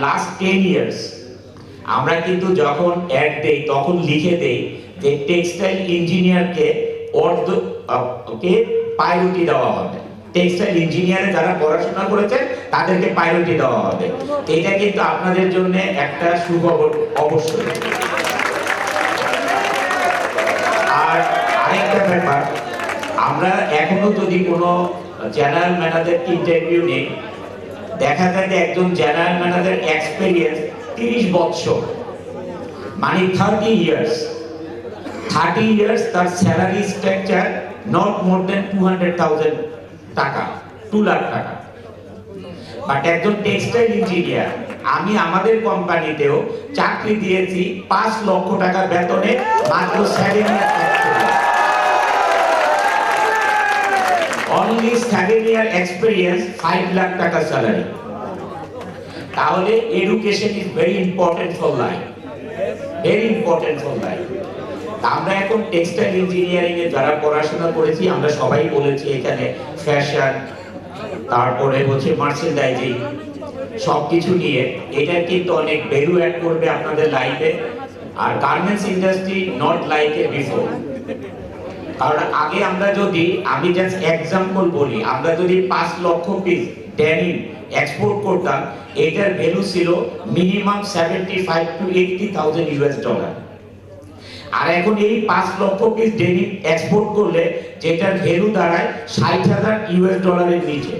Last ten years আমরা কিন্তু যখন অ্যাড দেই তখন লিখে দেই যে টেক্সটাইল ইঞ্জিনিয়ারকে অর্ধ আহ, কে প্রায়োরিটি দেওয়া হবে। টেক্সটাইল ইঞ্জিনিয়ারে যারা পড়াশোনা করেছেন তাদেরকে প্রায়োরিটি দেওয়া হবে। এটা কিন্তু আপনাদের জন্য একটা সুখবর অবশ্যই। আর আরেকটা ব্যাপার আমরা এখনও যদি কোনো জেনারেল ম্যানেজার ইন্টারভিউ নেই দেখা যায় যে একজন জেনারেল ম্যানেজার এক্সপেরিয়েন্স তিরিশ বছর মানে থার্টি ইয়ার্স থার্টি ইয়ার্স তার salary structure not more than two টাকা টু লাখ টাকা। বাট একজন টেক্সটাইল ইঞ্জিনিয়ার আমি আমাদের কোম্পানিতেও চাকরি দিয়েছি পাঁচ লক্ষ টাকা বেতনে মাত্র seven only seven year experience five lakh টাকা স্যালারি তাহলে education is very important for life very important for life আমরা এখন টেক্সটাইল ইঞ্জিনিয়ারিং এ যারা পড়াশোনা করেছি, আমরা সবাই বলেছি এখানে ফ্যাশন তারপরে হচ্ছে মার্চেন্ডাইজিং সবকিছু নিয়ে। এটা কিন্তু অনেক ভ্যালু অ্যাড করবে আপনাদের লাইফে আর garments industry not like a before কারণ আগে আমরা যদি, আমি জাস্ট এক্সাম্পল বলি, আমরা যদি পাঁচ লক্ষ পিস ডেনিম এক্সপোর্ট করতাম, এটার ভ্যালু ছিল minimum seventy five to eighty thousand US dollar আর এখন এই পাঁচ লক্ষ পিস ডেনিম এক্সপোর্ট করলে, যেটার ভ্যালু দাঁড়ায় ষাট হাজার ইউএস ডলারের নিচে।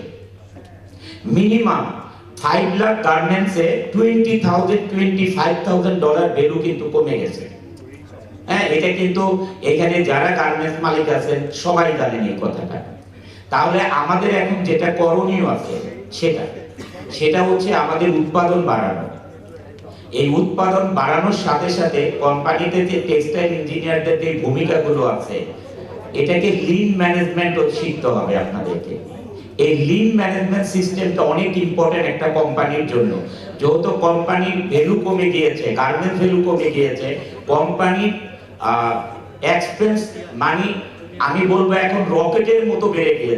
মিনিমাম ফাইভ লাখ গার্মেন্টসে twenty thousand twenty five thousand dollar value কিন্তু কমে গেছে। হ্যাঁ এটা কিন্তু এখানে যারা গার্মেন্টস মালিক আছেন সবাই জানেন এই কথাটা। তাহলে আমাদের এখন যেটা করণীয় আছে, সেটা। সেটা হচ্ছে আমাদের উৎপাদন বাড়ানো। এই উৎপাদন বাড়ানোর সাথে সাথে কোম্পানিতে যে টেক্সটাইল ইঞ্জিনিয়ারদের যে ভূমিকাগুলো আছে, এটাকে লিন ম্যানেজমেন্ট শিখতে হবে আপনাদেরকে। এই লিন ম্যানেজমেন্ট সিস্টেমটা অনেক ইম্পর্টেন্ট একটা কোম্পানির জন্য। যেহেতু কোম্পানির ভ্যালু কমে গিয়েছে গার্মেন্টস ভ্যালু কমে গিয়েছে, কোম্পানির এক্সপেন্স মানি আমি বলব এখন রকেটের মতো বেড়ে গিয়েছে।